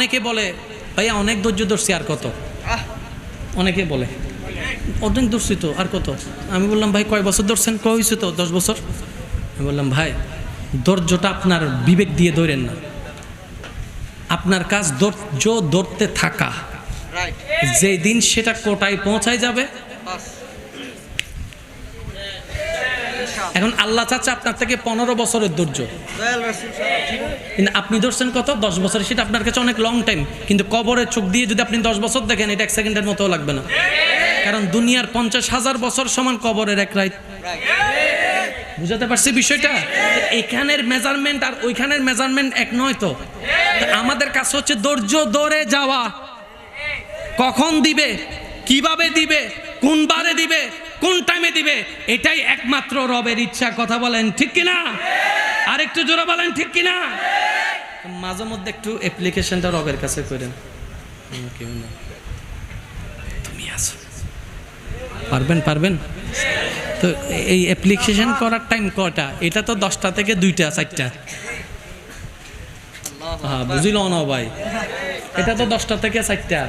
অনেকে বলে ভাইয়া অনেক ধৈর্য ধরছি আর কত? অনেকে বলে অনেক ধরছি তো আর কত? আমি বললাম ভাই কয় বছর ধরছেন? কয় হয়েছে তো দশ বছর। আমি বললাম ভাই ধৈর্যটা আপনার বিবেক দিয়ে ধরেন না। আপনার কাজ ধৈর্য ধরতে থাকা। যেদিন যেই দিন সেটা কোটায় পৌঁছায় যাবে এখন আল্লাহ চাচ্ছে আপনার থেকে পনেরো বছরের ধৈর্য। কিন্তু আপনি ধরছেন কত? দশ বছর সেটা আপনার কাছে অনেক লং টাইম কিন্তু কবরের চোখ দিয়ে যদি আপনি দশ বছর দেখেন, এটা এক সেকেন্ডের মতো লাগবে না। কারণ দুনিয়ার পঞ্চাশ হাজার বছর সমান কবরের এক রাইট বুঝাতে পারছি বিষয়টা? এখানের মেজারমেন্ট আর ওইখানের মেজারমেন্ট এক নয় তো আমাদের কাছে হচ্ছে ধৈর্য ধরে যাওয়া। কখন দিবে? কীভাবে দিবে? কোন বারে দিবে? কোন টাইমে দিবে? এটাই একমাত্র রবের ইচ্ছা। কথা বলেন ঠিক কিনা? আর একটু জোরে বলেন ঠিক কিনা? মাঝে মধ্যে একটু অ্যাপ্লিকেশনটা রবের কাছে করেন। হুম, কেউ না তুমি আছো। পারবেন পারবেন? তো এই অ্যাপ্লিকেশন করার টাইম কটা? এটা তো দশটা থেকে দুইটা চারটা। হ্যাঁ বুঝিল না ভাই? এটা তো দশটা থেকে চারটা।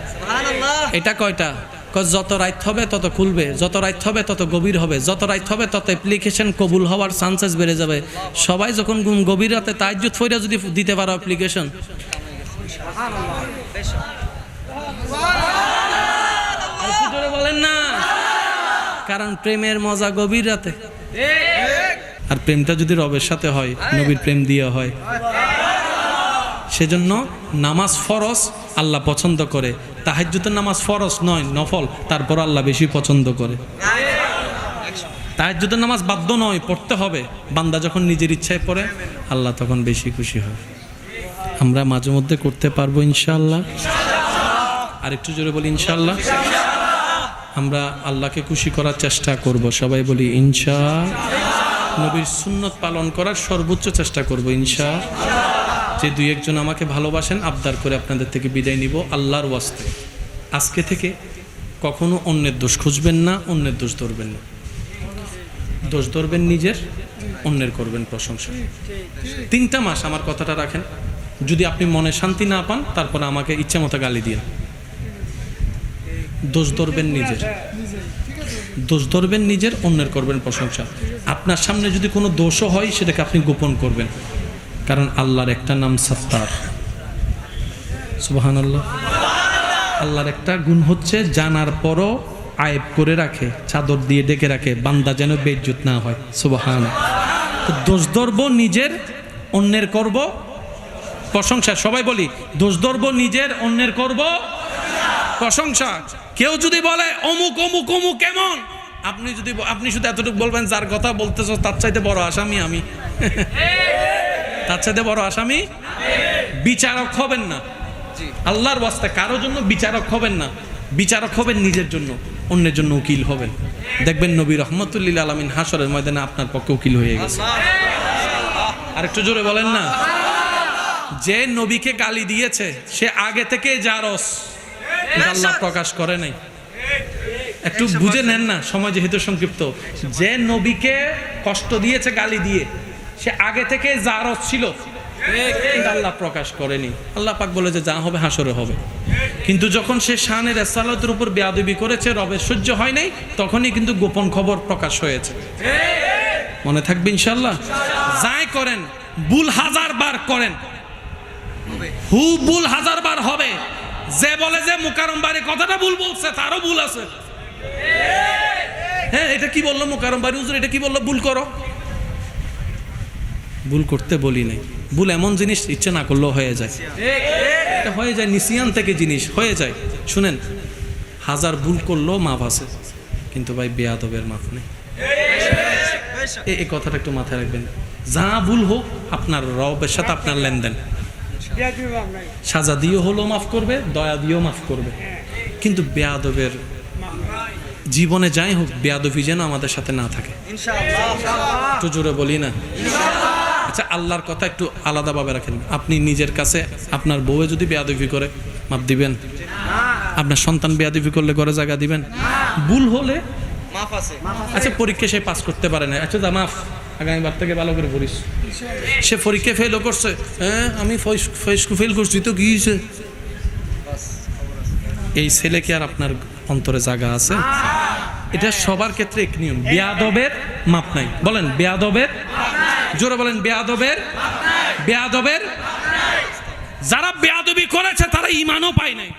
এটা কয়টা? কয় যত রাইত হবে তত খুলবে যত রাইত হবে তত গভীর হবে যত রাইত হবে তত অ্যাপ্লিকেশন কবুল হওয়ার চান্সেস বেড়ে যাবে। সবাই যখন গভীর রাতে তাজ্জুদ ফইরা যদি দিতে পারো অ্যাপ্লিকেশন বলেন না। কারণ প্রেমের মজা গভীর রাতে। আর প্রেমটা যদি রবের সাথে হয় নবীর প্রেম দিয়ে হয়। সেজন্য নামাজ ফরজ আল্লাহ পছন্দ করে। তাহাজ্জুদের নামাজ ফরজ নয়, নফল। তারপর আল্লাহ বেশি পছন্দ করে। তাহাজ্জুদের নামাজ বাধ্য নয়, পড়তে হবে। বান্দা যখন নিজের ইচ্ছায় পড়ে, আল্লাহ তখন বেশি খুশি হয়। আমরা মাঝে মধ্যে করতে পারব ইনশাল্লাহ আর একটু জোরে বলি ইনশাল্লাহ আমরা আল্লাহকে খুশি করার চেষ্টা করব। সবাই বলি ইনশা। নবীর সুন্নত পালন করার সর্বোচ্চ চেষ্টা করব ইনশা। যে দুই একজন আমাকে ভালোবাসেন, আবদার করে আপনাদের থেকে বিদায় নিব আল্লাহর ওয়াস্তে। আজকে থেকে কখনো অন্যের দোষ খুঁজবেন না, অন্যের দোষ ধরবেন না। দোষ ধরবেন নিজের, অন্যের করবেন প্রশংসা। তিনটা মাস আমার কথাটা রাখেন। যদি আপনি মনে শান্তি না পান, তারপরে আমাকে ইচ্ছে মতো গালি দিন দোষ ধরবেন নিজের। দোষ ধরবেন নিজের, অন্যের করবেন প্রশংসা। আপনার সামনে যদি কোনো দোষও হয়, সেটাকে আপনি গোপন করবেন। কারণ আল্লাহর একটা নাম সত্তার। সুবাহান আল্লাহ আল্লাহর একটা গুণ হচ্ছে জানার পরও আয়েব করে রাখে, চাদর দিয়ে ডেকে রাখে, বান্দা যেন বেজ্জুত না হয়। সুবাহান। তো দোষ ধরব নিজের, অন্যের করব প্রশংসা। সবাই বলি, দোষ ধরব নিজের, অন্যের করব প্রশংসা। কেউ যদি বলে, অমুক অমুক অমুক কেমন? আপনি যদি আপনি শুধু এতটুকু বলবেন, যার কথা বলতেছো, তার চাইতে বড় আসামি আমি। তার সাথে বড় আসামি? বিচারক হবেন না। আল্লাহর ওয়াস্তে কারোর জন্য বিচারক হবেন না। বিচারক হবেন নিজের জন্য অন্যের জন্য উকিল হবেন। দেখবেন নবী রহমতুল্লিল আলমিন হাসরের ময়দানে আপনার পক্ষে উকিল হয়ে গেছে। আর একটু জোরে বলেন না। যে নবীকে গালি দিয়েছে সে আগে থেকে জারস। আল্লাহ প্রকাশ করে নাই। একটু বুঝে নেন না সময় যেহেতু সংক্ষিপ্ত। যে নবীকে কষ্ট দিয়েছে গালি দিয়ে সে আগে থেকে জারস ছিল। আল্লাহ প্রকাশ করেনি। আল্লাহ পাক বলে যে যা হবে হাসরে হবে। কিন্তু যখন সে শানের এসালতের উপর বেয়াদবি করেছে, রবের সহ্য হয় নাই, তখনই কিন্তু গোপন খবর প্রকাশ হয়েছে। মনে থাকবে ইনশাল্লাহ যাই করেন, ভুল হাজার বার করেন। হু, ভুল হাজার বার হবে। যে বলে যে মুকারম বাড়ি, কথাটা ভুল বলছে, তারও ভুল আছে। হ্যাঁ এটা কি বলল মুকারম বাড়ি? এটা কি বলল? ভুল করো। ভুল করতে বলি নাই। ভুল এমন জিনিস ইচ্ছে না করলেও হয়ে যায়। এটা হয়ে যায় নিসিয়ান থেকে জিনিস, হয়ে যায়। শুনেন, হাজার ভুল করলেও মাপ আছে, কিন্তু ভাই বেয়াদবের মাপ নেই। এই কথাটা একটু মাথায় রাখবেন। যা ভুল হোক, আপনার রবের সাথে আপনার লেনদেন। সাজা দিয়েও হলেও মাফ করবে, দয়া দিয়েও মাফ করবে। কিন্তু বেয়াদবের জীবনে যাই হোক, বেয়াদবি যেন আমাদের সাথে না থাকে। একটু জোরে বলি না? আচ্ছা আল্লাহর কথা একটু আলাদাভাবে রাখেন। আপনি নিজের কাছে আপনার বউয়ে যদি বেয়াদবি করে মাপ দিবেন। আপনার সন্তান বেয়াদবি করলে ঘরে জায়গা দিবেন। ভুল হলে মাফ আছে। আচ্ছা পরীক্ষা সে পাস করতে পারে না। আচ্ছা দা মাফ। আগামীবার থেকে ভালো করে পড়িস। সে পরীক্ষা ফেলও করছে। হ্যাঁ আমি ফেল করছি তো কি হয়েছে? এই ছেলে কি আর আপনার অন্তরে জায়গা আছে? এটা সবার ক্ষেত্রে এক নিয়ম। বেয়াদবের মাপ নাই। বলেন বেয়াদবের জোরে বলেন, বেয়াদবের বেয়াদবের। যারা বেয়াদবি করেছে, তারা ইমানও পায় নাই।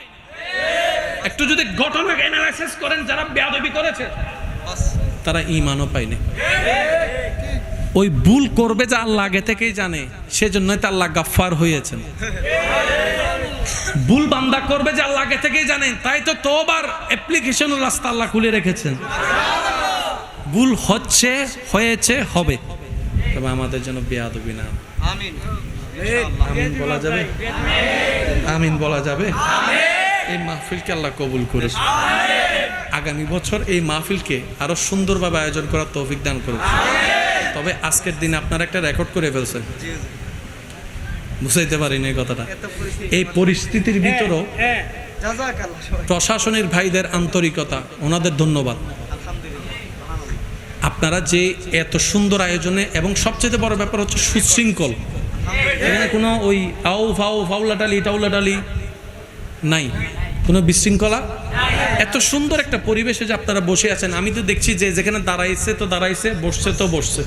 একটু যদি ঘটনা অ্যানালাইসিস করেন, যারা বেয়াদবি করেছে, তারা ইমানও পায়নি ওই ভুল করবে যে আল্লাহ আগে থেকেই জানে, সেজন্যই তো আল্লাহ গাফফার হয়েছেন। ভুল বান্দা করবে যে আল্লাহ আগে থেকেই জানেন তাই তো তোবার অ্যাপ্লিকেশন রাস্তা আল্লাহ খুলে রেখেছেন। ভুল হচ্ছে, হয়েছে, হবে। তবে আমাদের জন্য বেয়াদবি না। আমিন। আমিন বলা যাবে? আমিন বলা যাবে? এই মাহফিলকে আল্লাহ কবুল করে আগামী বছর এই মাহফিলকে আরও সুন্দরভাবে আয়োজন করার তৌফিক দান করুন তবে আজকের দিনে আপনারা একটা রেকর্ড করে ফেলছেন। বুঝাইতে পারিনি এই কথাটা। এই পরিস্থিতির ভিতরও প্রশাসনের ভাইদের আন্তরিকতা ওনাদের ধন্যবাদ। আপনারা যে এত সুন্দর আয়োজনে এবং সবচেয়ে বড় ব্যাপার হচ্ছে সুশৃঙ্খল। এখানে কোনো ওই আউ ফাউ, ফাউলাটালি, টাউলাটালি নাই। কোনো বিশৃঙ্খলা? এত সুন্দর একটা পরিবেশে যে আপনারা বসে আছেন। আমি তো দেখছি যে যেখানে দাঁড়াইছে তো দাঁড়াইছে, বসছে তো বসছে।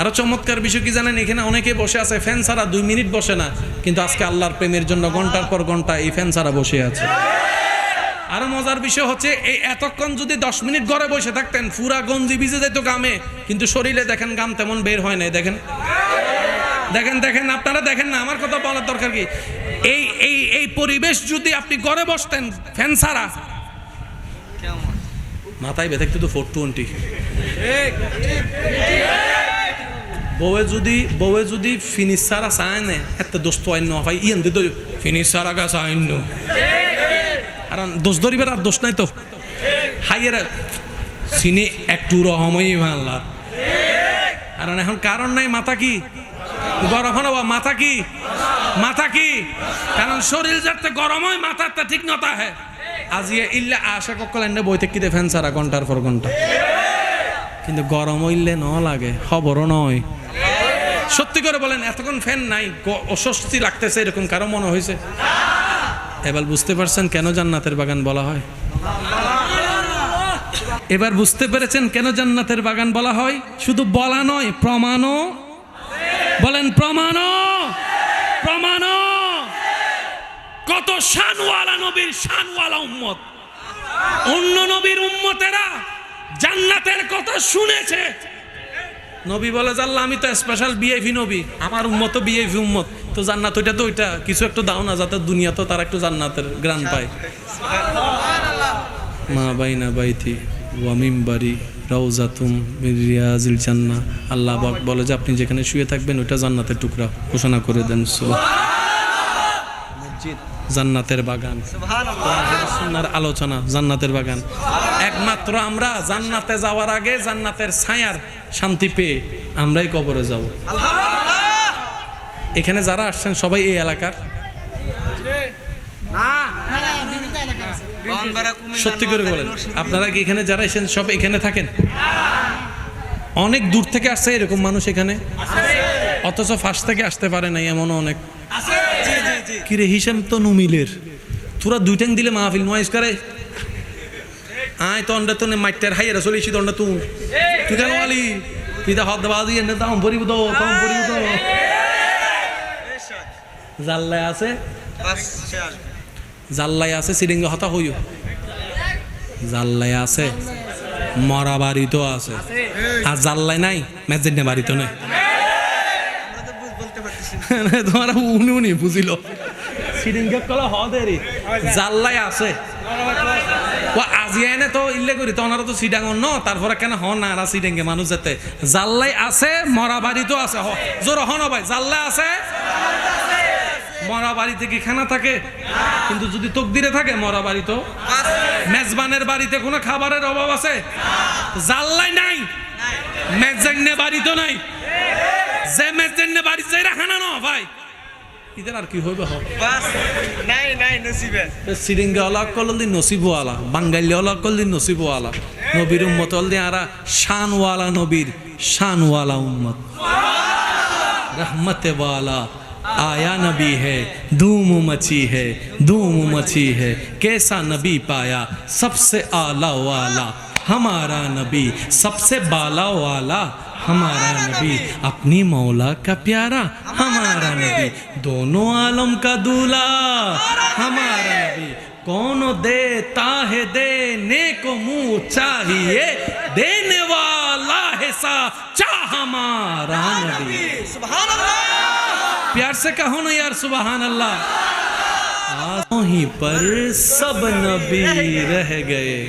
আরও চমৎকার বিষয় কি জানেন? এখানে অনেকে বসে আছে, ফ্যান ছাড়া দুই মিনিট বসে না। কিন্তু আজকে আল্লাহর প্রেমের জন্য ঘণ্টার পর ঘণ্টা এই ফ্যান ছাড়া বসে আছে। আরও মজার বিষয় হচ্ছে, এই এতক্ষণ যদি দশ মিনিট ঘরে বসে থাকতেন পুরা গঞ্জি ভিজে যেত গামে, কিন্তু শরীরে দেখেন গাম তেমন বের হয় নাই, দেখেন। দেখেন দেখেন, আপনারা দেখেন না, আমার কথা বলার দরকার কি? এই এই এই পরিবেশ যদি আপনি ঘরে বসতেন, ফ্যান ছাড়া। মাথায় বেঁধে তো ফোর টোয়েন্টি। বউয়ে যদি বউয়ে যদি ফিনিশ সারা চায় না, এত দোস্ত আইন হয়, ইয়েন দিত ফিনিশ সারা গাছ আইন কারণ দোষ ধরিবার আর দোষ নাই তো। হাইয়ের সিনে একটু রহমই ভাল্লা কারণ এখন কারণ নাই, মাথা কি? গরম হলো মাথা কি? মাথা কি? কারণ শরীর যাতে গরম হয় মাথাটা ঠিক নতা হ্যাঁ আজিয়ে ইল্লা আশা ককলেন বইতে কিতে ফ্যান সারা ঘণ্টার পর ঘণ্টা। কিন্তু গরম হইলে ন লাগে, খবরও নয়। সত্যি করে বলেন, এতক্ষণ ফ্যান নাই অস্বস্তি লাগতেছে, এরকম কারও মনে হয়েছে এবার বুঝতে পারছেন কেন জান্নাতের বাগান বলা হয়? এবার বুঝতে পেরেছেন কেন জান্নাতের বাগান বলা হয়? শুধু বলা নয়, প্রমাণও। বলেন, প্রমাণও। প্রমাণও। কত শানওয়ালা নবীর শানওয়ালা উম্মত। অন্য নবীর উম্মতেরা জান্নাতের কথা শুনেছে। নবী বলে জানলা আমি তো স্পেশাল বিআইভি নবী। আমার উম্মত বিআইভি উম্মত। তো জান্নাত ওইটা তো ওইটা কিছু একটু দাও না যাতে দুনিয়া তো তারা একটু জান্নাতের গ্রান পায়। মা বাইনা বাইতি ওয়ামিম বাড়ি রাউজাতুম রিয়াজিল জান্নাহ। আল্লাহ বলে যে আপনি যেখানে শুয়ে থাকবেন ওইটা জান্নাতের টুকরা। ঘোষণা করে দেন মসজিদ। জান্নাতের বাগান। সুন্নার আলোচনা জান্নাতের বাগান। একমাত্র আমরা জান্নাতে যাওয়ার আগে জান্নাতের ছায়ার শান্তি পেয়ে আমরাই কবরে যাব। আলহামদুলিল্লাহ। এখানে যারা আসছেন সবাই এই এলাকার। সত্যি করে বলেন আপনারা কি এখানে যারা এসেছেন সব এখানে থাকেন? অনেক দূর থেকে আসছে এরকম মানুষ এখানে। অথচ ফার্স্ট থেকে আসতে পারে নাই এমনও অনেক। কিরে হিসাম তো নুমিলের। তোরা দুই ট্যাং দিলে মাহফিল নয়েস করে। আয় তো অন্ডা তো মাইটার হাইয়েরা চলেছি তো অন্ডা তুই তুই কেন আলি? তুই দা হদ বাজি এনে দাম পরিব তো কম পরিব তো জাল্লায় আছে? জাল্লায় আছে সিরিঙ্গা হতা হইও। জাল্লায় আছে, মরা বাড়ি তো আছে। আর জাল্লায় নাই মেজেন্নে বাড়ি তো নাই। তোমার উনি উনি বুঝিল। ইল্লে তারপরে কেন হন না সিডাঙ্গে মানুষ যেতে। জাল্লাই আছে, মরা বাড়ি তো আছে। হ, জোর হন ভাই জাল্লা আছে। মরা বাড়িতে কি খানা থাকে? কিন্তু যদি তকদিরে থাকে মরা বাড়ি তো। মেজবানের বাড়িতে কোনো খাবারের অভাব আছে? জাল্লাই নাই। মেজেন্নে বাড়ি তো নাই। যে মেজেন্নে বাড়ি যাইরা খানা ন ভাই। ইদের আর কি নাই নাই নসিবে। সিরিঙ্গা ওলা কলদি নসিবওয়ালা বাঙ্গালি কলদি নসিবওয়ালা। নবীর উম্মত অলদি আরা শানওয়ালা নবীর শানওয়ালা উম্মত। রহমতে ওয়ালা آیا نبی ہے؟ دھوم مچی ہے دھوم مچی ہے۔ کیسا نبی پایا؟ سب سے آلہ والا۔ ہمارا نبی سب سے بالا والا۔ ہمارا نبی اپنی مولا کا پیارا۔ ہمارا نبی دونوں عالم کا دولا ہمارا نبی کون دیتا ہے؟ دینے کو منہ چاہیے۔ دینے والا ہے چاہ ہمارا نبی۔ سبحان اللہ! پیار سے کہو نا یار، سبحان اللہ۔ ہی پر سب نبی رہ گئے۔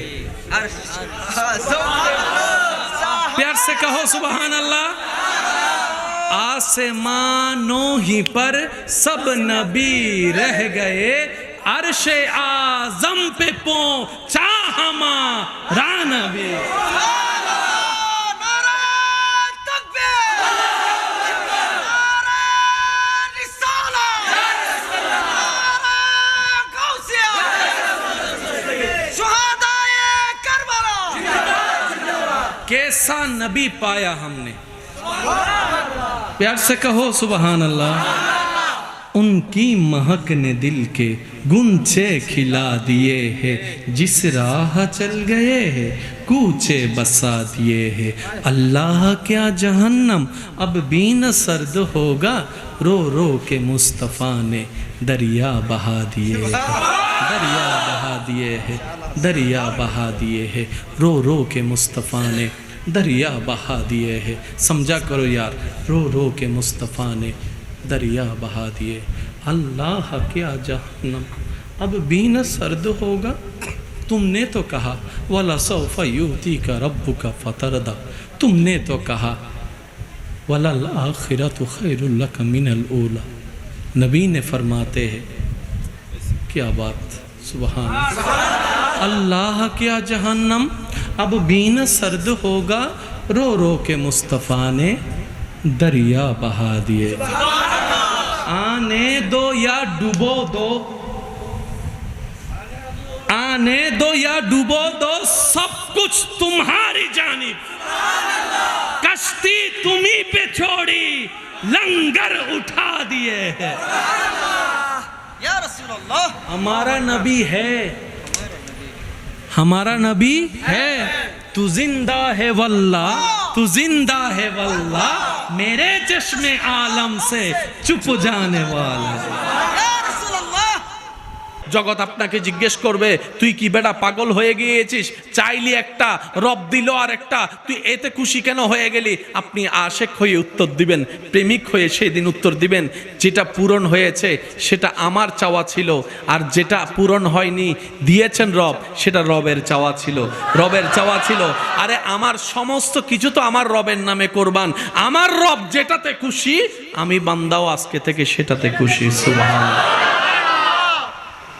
پیار سے کہو، سبحان اللہ۔ آسمانوں ہی پر سب نبی رہ گئے۔ عرش آزم پہ پہنچا ہمارا نبی۔ ایسا نبی پایا ہم نے۔ پیار سے کہو، سبحان اللہ۔ ان کی مہک نے دل کے گنچے کھلا دیے ہیں جس راہ چل گئے ہیں کوچے بسا دیے ہیں اللہ کیا جہنم اب بھی نہ سرد ہوگا۔ رو رو کے مصطفیٰ نے دریا بہا دیے ہیں دریا بہا دیے ہیں دریا بہا دیے ہیں رو رو کے مصطفیٰ نے دریا بہا دیے ہے۔ سمجھا کرو یار، رو رو کے مصطفیٰ نے دریا بہا دیئے اللہ کیا جہنم۔ اب بین سرد ہوگا۔ تم نے تو کہا، ولا صوف یوتی کا رب کا تم نے تو کہا ولا الْآخِرَةُ خیر اللہ من الْأُولَى۔ نبی نے فرماتے ہیں، کیا بات، سبحان اللہ کیا جہنم۔ اب بین سرد ہوگا۔ رو رو کے مصطفیٰ نے دریا بہا دیے۔ آنے دو یا ڈوبو دو۔ آنے دو یا ڈوبو دو۔ سب کچھ تمہاری جانب۔ کشتی تمہیں پہ چھوڑی۔ لنگر اٹھا دیے۔ ہے ہمارا نبی ہے۔ ہمارا نبی ہے۔ تو زندہ ہے واللہ، تو زندہ ہے واللہ، میرے چشم عالم سے چپ جانے والا۔ জগৎ আপনাকে জিজ্ঞেস করবে, তুই কি বেটা পাগল হয়ে গিয়েছিস? চাইলি একটা, রব দিল আর একটা, তুই এতে খুশি কেন হয়ে গেলি? আপনি আশেক হয়ে উত্তর দিবেন, প্রেমিক হয়ে সেই দিন উত্তর দিবেন, যেটা পূরণ হয়েছে, সেটা আমার চাওয়া ছিল, আর যেটা পূরণ হয়নি, দিয়েছেন রব, সেটা রবের চাওয়া ছিল, রবের চাওয়া ছিল। আরে আমার সমস্ত কিছু তো আমার রবের নামে করবান। আমার রব যেটাতে খুশি, আমি বান্দাও আজকে থেকে সেটাতে খুশি, সুবহানাল্লাহ।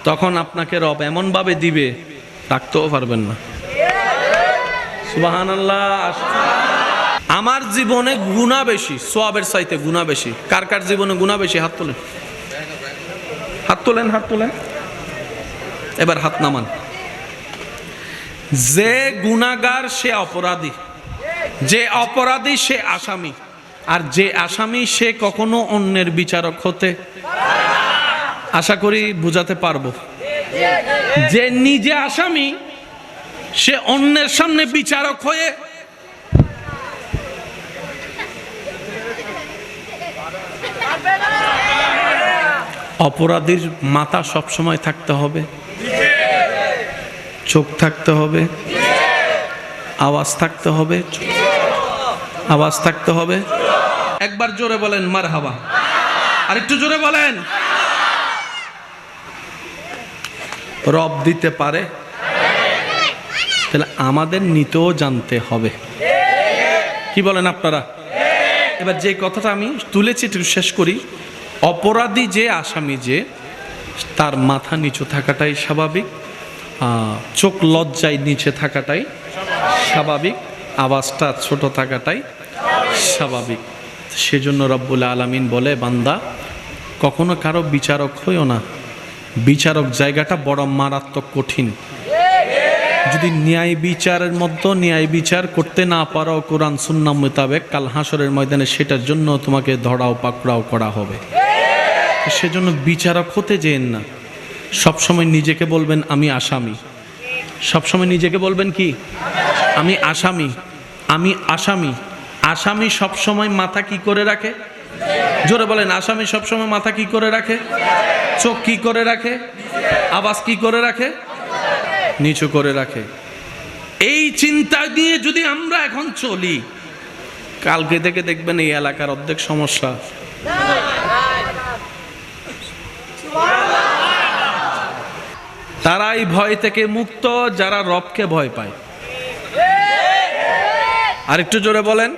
তখন আপনাকে রব এমনভাবে দিবে, ডাকতেও পারবেন না। আমার জীবনে গুণা বেশি সোয়াবের চাইতে গুণা বেশি। কার কার জীবনে গুণা বেশি? হাত তোলেন। হাত তোলেন হাত তোলেন। এবার হাত নামান। যে গুণাগার সে অপরাধী। যে অপরাধী সে আসামি। আর যে আসামি সে কখনো অন্যের বিচারক হতে আশা করি বুঝাতে পারব। যে নিজে আসামি, সে অন্যের সামনে বিচারক হয়ে অপরাধীর মাথা সবসময় থাকতে হবে। চোখ থাকতে হবে। আওয়াজ থাকতে হবে। আওয়াজ থাকতে হবে। একবার জোরে বলেন মার হাবা আরেকটু জোরে বলেন। রব দিতে পারে? তাহলে আমাদের নিতেও জানতে হবে। কি বলেন আপনারা? এবার যে কথাটা আমি তুলেছি, একটু শেষ করি। অপরাধী যে আসামি যে, তার মাথা নিচু থাকাটাই স্বাভাবিক চোখ লজ্জায় নিচে থাকাটাই স্বাভাবিক, আওয়াজটা ছোট থাকাটাই স্বাভাবিক। সেজন্য রব্বুল আলামিন বলে, বান্দা, কখনো কারও বিচারক হইও না। বিচারক জায়গাটা বড় মারাত্মক কঠিন। যদি ন্যায় বিচারের মধ্যে ন্যায় বিচার করতে না পারো কোরআন সুন্নাম মোতাবেক, কাল হাসরের ময়দানে সেটার জন্য তোমাকে ধরাও পাকড়াও করা হবে। সেজন্য বিচারক হতে যেন না। সবসময় নিজেকে বলবেন, আমি আসামি। সবসময় নিজেকে বলবেন কি? আমি আসামি। আমি আসামি। আসামি সবসময় মাথা কি করে রাখে? জোরে বলেন, আসামি সবসময় মাথা কি করে রাখে? চোখ কি করে রাখে? আওয়াজ কি করে রাখে? নিচু করে রাখে। এই চিন্তা দিয়ে যদি আমরা এখন চলি, কালকে থেকে দেখবেন এই এলাকার অর্ধেক সমস্যা। তারাই ভয় থেকে মুক্ত, যারা রবকে ভয় পায়। আরেকটু জোরে বলেন।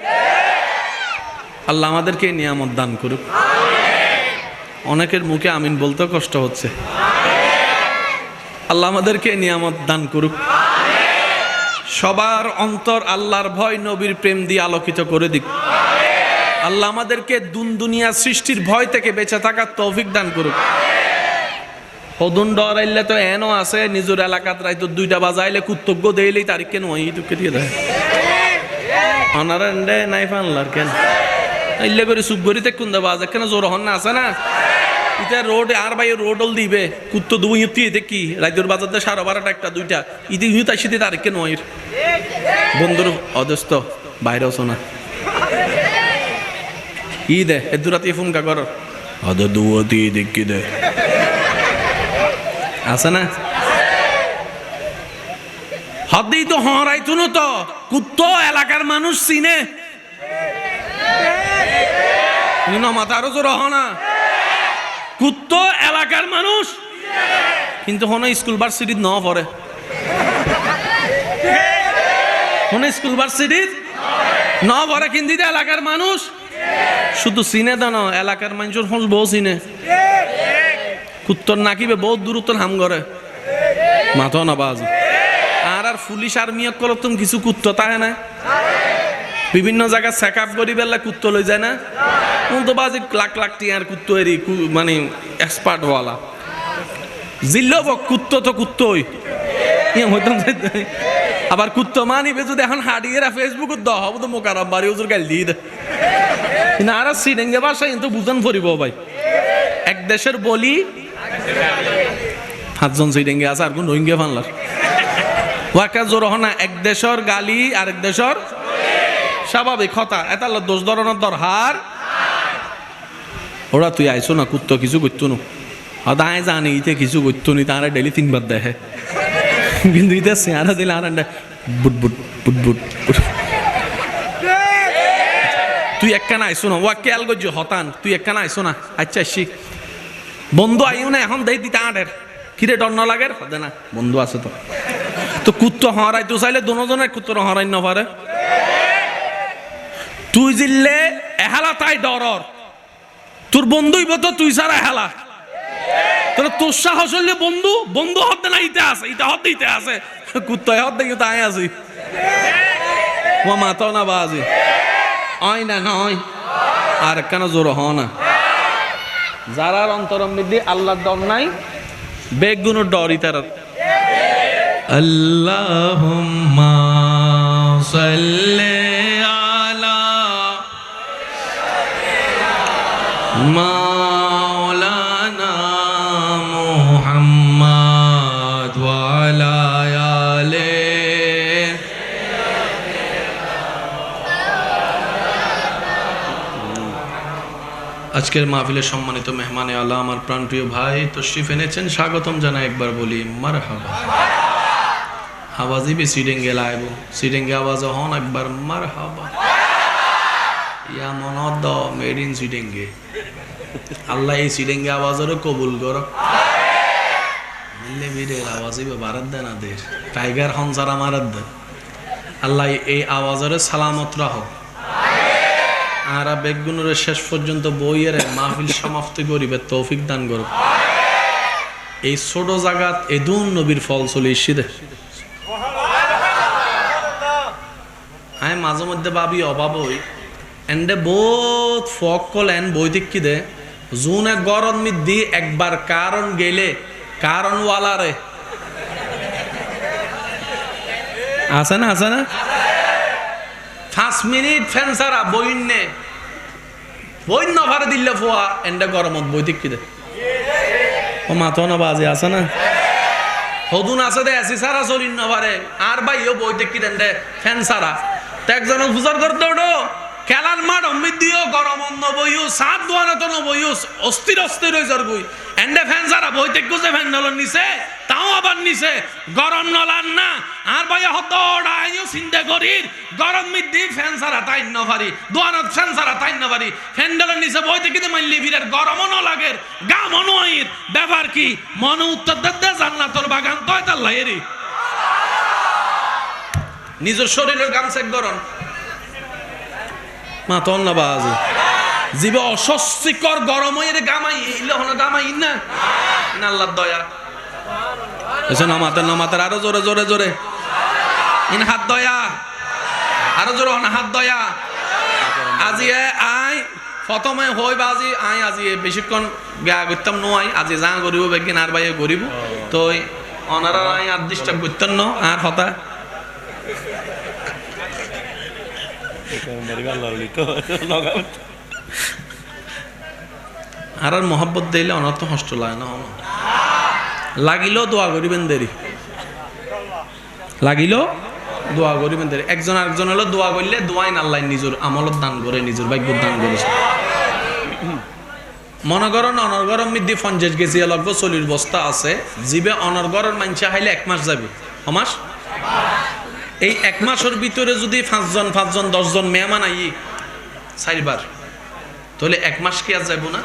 আল্লাহ আমাদেরকে নিয়ামত দান করুক। অনেকের মুখে আমিন বলতে কষ্ট হচ্ছে। আল্লাহ আমাদেরকে নিয়ামত দান করুক। সবার অন্তর আল্লাহর ভয় নবীর প্রেম দিয়ে আলোকিত করে দিক। আল্লাহ আমাদেরকে দুন দুনিয়া সৃষ্টির ভয় থেকে বেঁচে থাকার তৌফিক দান করুক। হদুন ডরাইলে তো এনও আছে, নিজের এলাকাত রাইতো দুইটা বাজাইলে কুত্তজ্ঞ দেইলেই তারিখ কেন ওই টুকে দিয়ে দেয়। অনারেন্ডে নাই ফানলার কেন? ইল্লে করে সুপ গরিতে কোন দেবা কেন জোর হন না? আছে না? ইটা রোড আর ভাই রোড হল দিবে। কুত্তো দুই ইতি এতে কি। রাজ্যের বাজার দিয়ে সাড়ে বারোটা একটা দুইটা। ইদি ইহুত আসি দিয়ে তারিখ কেন ওই বন্ধুর অদস্ত বাইরেও শোনা ই দে এ দুরাতি ফোন কা কর। অদ দুয়তি দেখি দে। আছে না? হদেই তো হরাই তুনো তো। কুত্তো এলাকার মানুষ চিনে। ইন মাতারও তো রহ না। কুত্তো এলাকার মানুষ। কিন্তু হন স্কুল ভার্সিটিত ন পড়ে। হন স্কুল ভার্সিটিত ন পড়ে, কিন্তু এলাকার মানুষ। শুধু চিনে তো ন এলাকার মানুষের হস বউ চিনে। কুত্তর নাকিবে বহুত দূরত্ব হাম করে। মাথা না বাজ আর আর পুলিশ আর্মি করো তুমি কিছু কুত্ত তাহে না বিভিন্ন জায়গায় চেক আপ করি বেলা কুত্ত লই যায় না। তো বাজি লাখ লাখ টিয়ার কুত্ত এরি মানে এক্সপার্ট ওয়ালা জিল্ল কুত্ত তো কুত্তই। ইয়ে হইতাম যে- আবার কুত্ত মানিবে যদি এখন হাডিয়ে ফেসবুকত দ হব তো মোকারব বাড়ি ওজোর গাল দিয়ে না আর সিডেঙ্গে বাসা কিন্তু বুঝান ফরিব ভাই। এক দেশের বলি সাতজন সিডেঙ্গে আছে আর কোন রোহিঙ্গা ফানলার ওয়াকা জোর না এক দেশের গালি আর এক দেশের স্বাভাবিক কথা এটা দোষ ধরনের দরহার। ওরা, তুই আইসো না, কুত্ত, কিছু করতো না। দায় জানি ইতে কিছু করতো নি। তারা ডেলি তিনবার দেখে। কিন্তু ইতে চেয়ারা দিলে আর বুট বুট বুট বুট তুই একখানা আইসো না। ওয়া, কেয়াল করছি হতান, তুই একখানা আইসো না। আচ্ছা আসছি বন্ধু আইও না, এখন দেই দিতে আটের কিরে, ডর না লাগে? হবে না, বন্ধু আছে তো। তো কুত্ত হরাই তো চাইলে দুজনের কুত্তর হরাই না পারে? তুই জিল্লে এহালা তাই ডরর। তোর বন্ধুই তো তুই ছাড়া এহালা। তোর তোর সাহস হইলে বন্ধু বন্ধু হতে না, ইতে আছে, ইতে হতে ইতে আছে। কুত্তায় হতে ইতে আয় আছি। ও মাতাও না বাজি। অয় না নয় আর কেন জোর হ না। যারার অন্তরম মধ্যে আল্লাহর ডর নাই বেগুনের ডরই তারা। আল্লাহুম্মা সাল্লি আজকের মাহফিলের সম্মানিত মেহমানে আল্লাহ আমার প্রাণপ্রিয় ভাই তশরিফ এনেছেন। স্বাগতম জানাই একবার বলি মার হাবা আওয়াজই বে সিডেঙ্গে লাইব। সিডেঙ্গে আওয়াজ হন, একবার মার হাবা ইয়া মনদ মেড ইন সিডেঙ্গে আল্লাহ এই সিডেঙ্গে আওয়াজেরও কবুল কর। মিললে বিরের আওয়াজই বে বারাত দেন আদের। টাইগার হনসার আমারাত দেন। আল্লাহ এই আওয়াজের সালামত রাহ আর বেগুনের শেষ পর্যন্ত বইয়ের মাহফিল সমাপ্তি করিবে, তৌফিক দান করব এই ছোট জাগাত এদুন নবীর ফল চলে ইসিদে আমি মাঝে মধ্যে ভাবি অভাব হই। এন্ডে বহুত ফক এন বই কি দে? জুনে গরম দি একবার কারণ গেলে, কারণ ওয়ালারে আছে না আছে না? পাঁচ মিনিট ফ্যান সারা বইন নে। বইন নভারে দিলে ফোয়া এন্ডে গরমত বই দেখি দে? ও মাথা না বাজে, আছে না? হদুন আছে দে, এসি সারা চলিন পারে আর ভাই ও বই দেখি দেন দে, ফ্যান সারা। তো একজন ফুজার করতে ওঠো খেলার মাঠ অমৃত দিও গরম অন্য বইও, সাত দোয়ানো বইও অস্থির অস্থির হয়ে যার বই। এন্ডে ফ্যান সারা বই যে ফ্যান নলন নিছে, তাও আবার নিছে। গরম নলান না। আর ভাই হত আইও চিন্তা করির গরম মিদ্দি ফ্যান সারা তাই ন পারি দোয়ানত ফ্যান সারা তাই ন পারি ফ্যান ডলার নিচে বই দেখি তো ভিড়ের। গরমও ন লাগের গা মনো আইর। ব্যাপার কি? মন উত্তর দে জান্নাতর বাগান তয় তার লাইরি নিজের শরীরের গাম চেক করন মা তন না বাজে। জীবে অস্বস্তিকর গরম হয়ে গামাই ইলে হন গামাই না? না আল্লাহর দয়া। এসে নামাতে নামাতে আরও জোরে জোরে জোরে। ইন হাত দয়া। আরও জোরে হন, হাত দয়া। আজি আই, প্রথমে হই বাজি, আই আজি বেশিক্ষণ গা করতাম নয় আজি যা করিব বেগিন আর বাইয়ে করিব তো অনারা আই আর ডিস্টার্ব করতেন ন, আর হতা আর আর মহব্বত দিলে অনার তো হষ্ট লাগে না লাগিলেও দোয়া করিবেন দেরি। লাগিলেও দোয়া করিবেন দেরি। একজন আরেকজন হলো দোয়া করলে দোয়াই নাল্লাই নিজের আমলত দান করে, নিজের ভাগ্য দান করেছে মনগরণ অনর্গরম মিদ্দি ফঞ্জেজ গেছি লগব, চলির বস্তা আছে। জিবে অনর্গরণ মানছে হাইলে এক মাস যাবে। অমাস এই এক মাসের ভিতরে যদি পাঁচজন পাঁচজন, দশজন মেহমান আই চারবার, তাহলে এক মাস কি আর যাব না?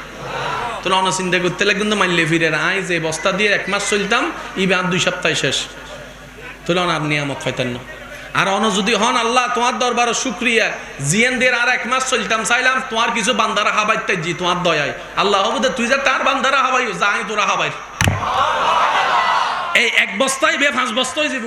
তাহলে অনচিন্তা করতে লাগবে কিন্তু মানলে ফিরে আই যে বস্তা দিয়ে এক মাস চলতাম ইবে আর দুই সপ্তাহ শেষ। তাহলে অনার নিয়ামত হইতেন না। আর অন যদি হন, আল্লাহ তোমার দরবার শুক্রিয়া। জিয়ান দের আর এক মাস চলতাম, চাইলাম তোমার কিছু বান্দারা হাবাইতে জি, তোমার দয়ায়। আল্লাহ হবু দে, তুই যে তার বান্দারা হাবাই যাই তোরা হাবাই। এই এক বস্তায় বে, পাঁচ বস্তায় যাব।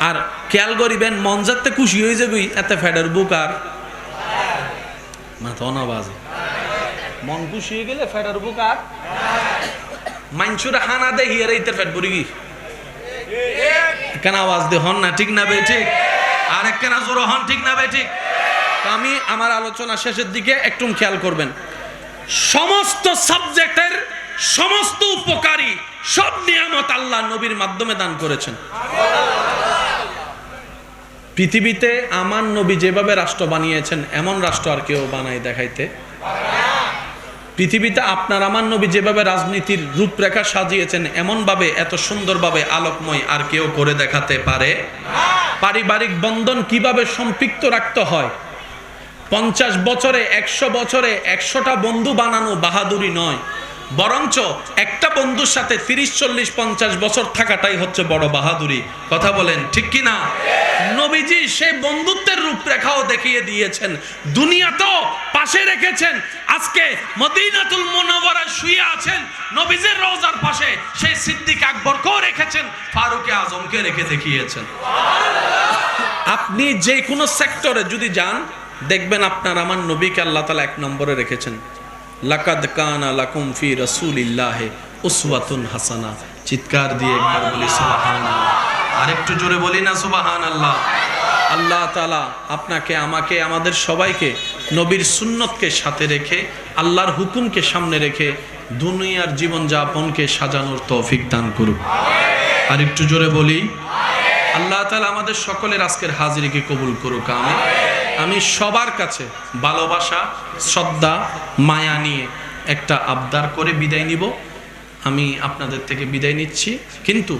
আর খেয়াল করিবেন, মন যাতে খুশি হয়ে যাবি, এত ফ্যাটের বুক আর মাথা বাজে। মন খুশি হয়ে গেলে ফ্যাটের বুক আর মাঞ্চুর হানা দে, হিয়ারে ইতের ফ্যাট পড়ি কি কেন আওয়াজ দে, হন না, ঠিক না বে, ঠিক। আর কেন জোর হন, ঠিক না বে, ঠিক। আমি আমার আলোচনা শেষের দিকে একটু খেয়াল করবেন। সমস্ত সাবজেক্টের সমস্ত উপকারী সব নিয়ামত আল্লাহ নবীর মাধ্যমে দান করেছেন। পৃথিবীতে আমার নবী যেভাবে রাষ্ট্র বানিয়েছেন, এমন রাষ্ট্র আর কেউ বানাই দেখাইতে। পৃথিবীতে আপনার, আমার নবী যেভাবে রাজনীতির রূপরেখা সাজিয়েছেন, এমনভাবে, এত সুন্দরভাবে আলোকময় আর কেউ করে দেখাতে পারে। পারিবারিক বন্ধন কীভাবে সম্পৃক্ত রাখতে হয়? পঞ্চাশ বছরে, একশো বছরে, একশোটা বন্ধু বানানো বাহাদুরি নয়। বরঞ্চ একটা বন্ধুর সাথে তিরিশ, চল্লিশ, পঞ্চাশ বছর থাকাটাই হচ্ছে বড় বাহাদুরি। কথা বলেন, ঠিক কি না নবীজি সেই বন্ধুত্বের রূপরেখাও দেখিয়ে দিয়েছেন। দুনিয়া তো পাশে রেখেছেন। আজকে মদিনাতুল মোনাওয়ারায় শুয়ে আছেন। নবীজির রওজার পাশে সেই সিদ্দিক আকবরকেও রেখেছেন। ফারুকে আজমকে রেখে দেখিয়েছেন। আপনি যে কোনো সেক্টরে যদি যান, দেখবেন আপনার আমার নবীকে আল্লাহ তালা এক নম্বরে রেখেছেন। লাকাদ কানা লাকুম ফি রাসূলিল্লাহি উসওয়াতুন হাসানা। চিৎকার দিয়ে একবার বলি, সুবহানাল্লাহ। আরেকটু জোরে বলি না, সুবহানাল্লাহ। আল্লাহ আল্লাহ তালা আপনাকে, আমাকে, আমাদের সবাইকে নবীর সুন্নতকে সাথে রেখে, আল্লাহর হুকুমকে সামনে রেখে দুনিয়ার জীবন যাপনকে সাজানোর তৌফিক দান করুক। আর একটু জোরে বলি, আল্লাহ তালা আমাদের সকলের আজকের হাজিরিকে কবুল করুক আমি আমি সবার কাছে ভালোবাসা, শ্রদ্ধা, মায়া নিয়ে একটা আবদার করে বিদায় নিব। আমি আপনাদের থেকে বিদায় নিচ্ছি। কিন্তু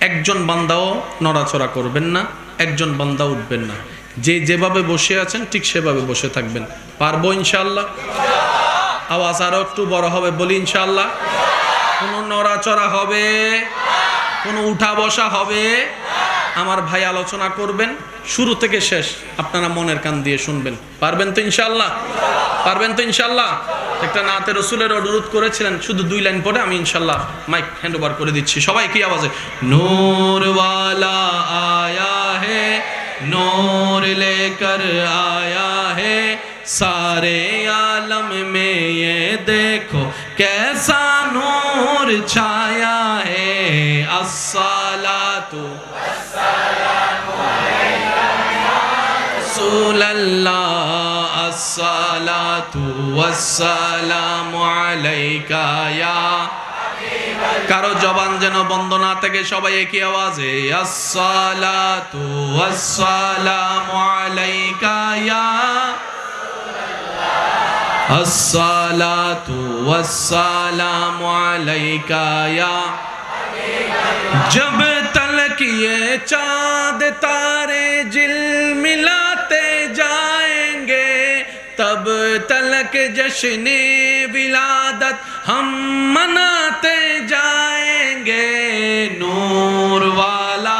একজন বান্দাও নড়াচড়া করবেন না, একজন বান্দা উঠবেন না। যে যেভাবে বসে আছেন, ঠিক সেভাবে বসে থাকবেন। পারব ইনশাল্লাহ আওয়াজ আরও একটু বড় হবে, বলি ইনশাল্লাহ কোনো নড়াচড়া হবে? কোনো উঠা বসা হবে? আমার ভাই আলোচনা করবেন শুরু থেকে শেষ আপনারা মনের কান দিয়ে শুনবেন পারবেন তো ইনশাল্লাহ পারবেন তো ইনশাল্লাহ একটা নাতে রসুলের অনুরোধ করেছিলেন শুধু দুই লাইন পরে আমি ইনশাল্লাহ মাইক হ্যান্ড ওভার করে দিচ্ছি সবাই কি আওয়াজে নূরওয়ালা আয়া হে नूर लेकर आया है सारे आलम में ये देखो कैसा नूर छाया है अस्सलातु रसूल अल्लाह अस्सलातु वस्सलामु আলাইকা ইয়া কারো জবান যেন বন্ধ না থাকে সবাই একই আওয়াজে আসসালাতু ওয়াসসালামু আলাইকা ইয়া আসসালাতু ওয়াসসালামু আলাইকা ইয়া जब तलक ये चांद तारे जिल मिलाते जाएंगे کب تلک جشن ولادت ہم مناتے جائیں گے نور والا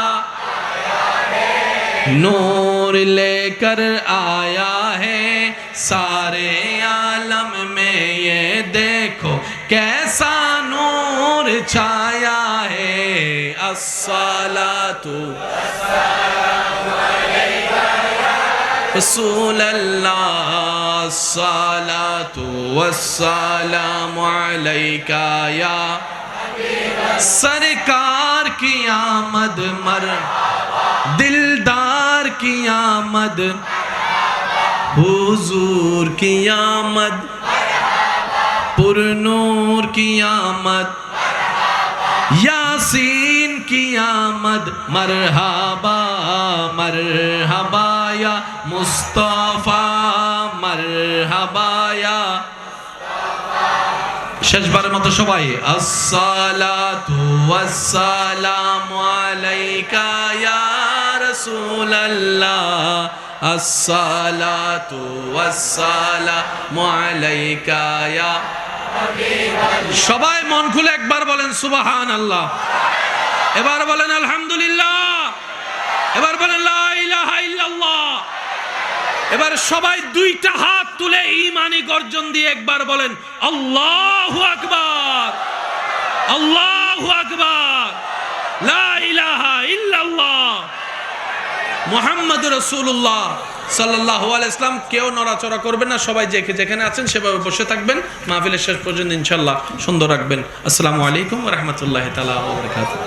نور لے کر آیا ہے سارے عالم میں یہ دیکھو کیسا نور چھایا ہے السلام رسول اللہ، الصلاة والسلام علیکہ یا سرکار کی آمد مر، دلدار کی آمد، حضور کی آمد، پرنور کی آمد، یاسین کی آمد، مرحبا مرحبا۔ या मुस्तफा मरहबा या শেষবারের মতো সবাই আসসালাতু ওয়াসসালামু আলাইকা ইয়া রাসূলুল্লাহ আসসালাতু ওয়াসসালামু আলাইকা ইয়া সবাই মন খুলে একবার বলেন সুবহানাল্লাহ এবার বলেন আলহামদুলিল্লাহ এবার বলেন লা ইলাহা ইল্লাল্লাহ এবার সবাই দুইটা হাত তুলে ইমানি গর্জন দিয়ে একবার বলেন, আল্লাহ আকবার, আল্লাহু আকবার মুহাম্মদ রাসূলুল্লাহ সাল্লাল্লাহু আলাইহি ইসলাম কেউ নড়াচড়া করবেন না, সবাই যেখানে যেখানে আছেন সেভাবে বসে থাকবেন। মাহফিলের শেষ পর্যন্ত ইনশাআল্লাহ সুন্দর রাখবেন। আসসালামু আলাইকুম রাহমাতুল্লাহি বারাকাতুহু।